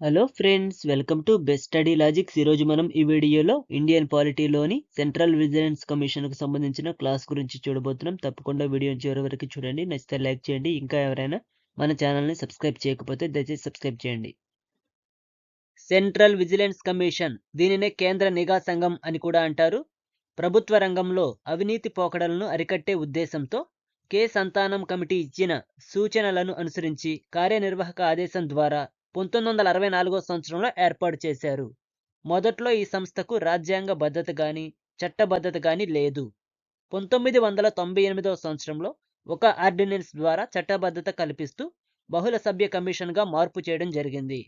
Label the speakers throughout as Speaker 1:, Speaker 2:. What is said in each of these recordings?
Speaker 1: Hello friends welcome to best study logics. ఈరోజు మనం ఈ వీడియోలో ఇండియన్ పాలిటీలోని సెంట్రల్ విజిలెన్స్ కమిషన్కు సంబంధించిన క్లాస్ గురించి చూడబోతున్నాం. తప్పకుండా వీడియో చివరి వరకు చూడండి. నచ్చితే లైక్ చేయండి. ఇంకా ఎవరైనా మన ఛానల్ని సబ్స్క్రైబ్ చేయకపోతే దయచేసి సబ్స్క్రైబ్ చేయండి. సెంట్రల్ విజిలెన్స్ కమిషన్ దీనినే కేంద్ర నిఘా సంఘం అని కూడా అంటారు. ప్రభుత్వ రంగంలో అవినీతి పోకడలను అరికట్టే ఉద్దేశంతో కే సంతానం కమిటీ ఇచ్చిన సూచనలను అనుసరించి కార్యనిర్వాహక ఆదేశం ద్వారా పంతొమ్మిది వందల అరవై నాలుగో సంవత్సరంలో ఏర్పాటు చేశారు. మొదట్లో ఈ సంస్థకు రాజ్యాంగ భద్రత గాని చట్టబద్ధత గాని లేదు. పంతొమ్మిది వందల తొంభై ఎనిమిదవ సంవత్సరంలో ఒక ఆర్డినెన్స్ ద్వారా చట్టబద్ధత కల్పిస్తూ బహుళ సభ్య కమిషన్గా మార్పు చేయడం జరిగింది.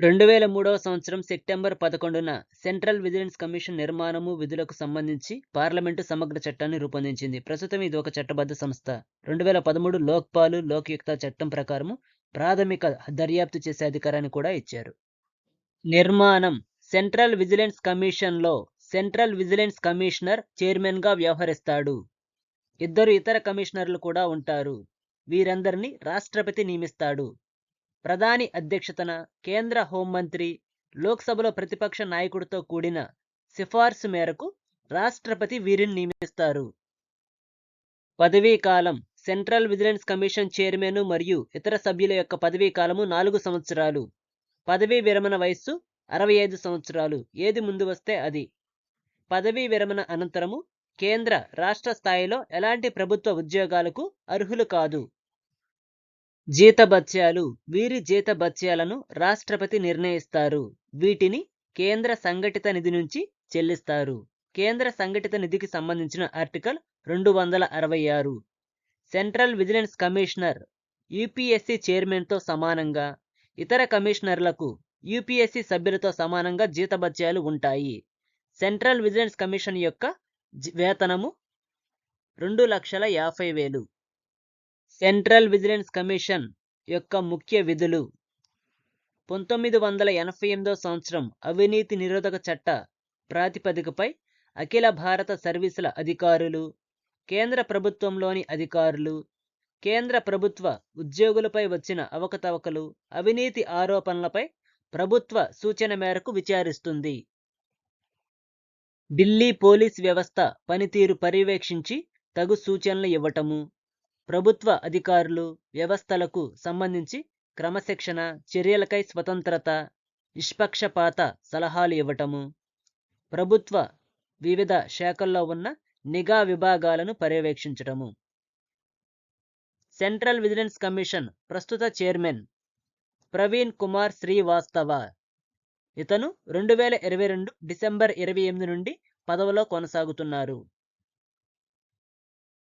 Speaker 1: రెండు వేల మూడవ సంవత్సరం సెప్టెంబర్ పదకొండున సెంట్రల్ విజిలెన్స్ కమిషన్ నిర్మాణము విధులకు సంబంధించి పార్లమెంటు సమగ్ర చట్టాన్ని రూపొందించింది. ప్రస్తుతం ఇది ఒక చట్టబద్ధ సంస్థ. రెండు వేల పదమూడు లోక్పాలు లోక్యుక్త చట్టం ప్రకారము ప్రాథమిక దర్యాప్తు చేసే అధికారాన్ని కూడా ఇచ్చారు. నిర్మాణం. సెంట్రల్ విజిలెన్స్ కమిషన్లో సెంట్రల్ విజిలెన్స్ కమిషనర్ చైర్మన్గా వ్యవహరిస్తాడు. ఇద్దరు ఇతర కమిషనర్లు కూడా ఉంటారు. వీరందరినీ రాష్ట్రపతి నియమిస్తాడు. ప్రధాని అధ్యక్షతన కేంద్ర హోంమంత్రి లోక్సభలో ప్రతిపక్ష నాయకుడితో కూడిన సిఫార్సు మేరకు రాష్ట్రపతి వీరిని నియమిస్తారు. పదవీ కాలం సెంట్రల్ విజిలెన్స్ కమిషన్ చైర్మన్ మరియు ఇతర సభ్యుల యొక్క పదవీ కాలము నాలుగు సంవత్సరాలు. పదవీ విరమణ వయస్సు అరవై ఐదు సంవత్సరాలు. ఏది ముందు వస్తే అది. పదవీ విరమణ అనంతరము కేంద్ర రాష్ట్ర స్థాయిలో ఎలాంటి ప్రభుత్వ ఉద్యోగాలకు అర్హులు కాదు. జీతభత్యాలు వీరి జీతభత్యాలను రాష్ట్రపతి నిర్ణయిస్తారు. వీటిని కేంద్ర సంఘటిత నిధి నుంచి చెల్లిస్తారు. కేంద్ర సంఘటిత నిధికి సంబంధించిన ఆర్టికల్ రెండు వందల అరవై ఆరు. సెంట్రల్ విజిలెన్స్ కమిషనర్ యూపీఎస్సీ చైర్మన్తో సమానంగా ఇతర కమిషనర్లకు యూపీఎస్సీ సభ్యులతో సమానంగా జీతభత్యాలు ఉంటాయి. సెంట్రల్ విజిలెన్స్ కమిషన్ యొక్క వేతనము రెండు లక్షల యాభై వేలు. సెంట్రల్ విజిలెన్స్ కమిషన్ యొక్క ముఖ్య విధులు. పంతొమ్మిది వందల ఎనభై ఎనిమిదో సంవత్సరం అవినీతి నిరోధక చట్ట ప్రాతిపదికపై అఖిల భారత సర్వీసుల అధికారులు కేంద్ర ప్రభుత్వంలోని అధికారులు కేంద్ర ప్రభుత్వ ఉద్యోగులపై వచ్చిన అవకతవకలు అవినీతి ఆరోపణలపై ప్రభుత్వ సూచన మేరకు విచారిస్తుంది. ఢిల్లీ పోలీస్ వ్యవస్థ పనితీరు పర్యవేక్షించి తగు సూచనలు ఇవ్వటము. ప్రభుత్వ అధికారులు వ్యవస్థలకు సంబంధించి క్రమశిక్షణ చర్యలకై స్వతంత్రత నిష్పక్షపాత సలహాలు ఇవ్వటము ప్రభుత్వ వివిధ శాఖల్లో ఉన్న నిఘా విభాగాలను పర్యవేక్షించటము. సెంట్రల్ విజిలెన్స్ కమిషన్ ప్రస్తుత చైర్మన్ ప్రవీణ్ కుమార్ శ్రీవాస్తవ. ఇతను రెండు వేల ఇరవై రెండు డిసెంబర్ ఇరవై ఎనిమిది నుండి పదవిలో కొనసాగుతున్నారు.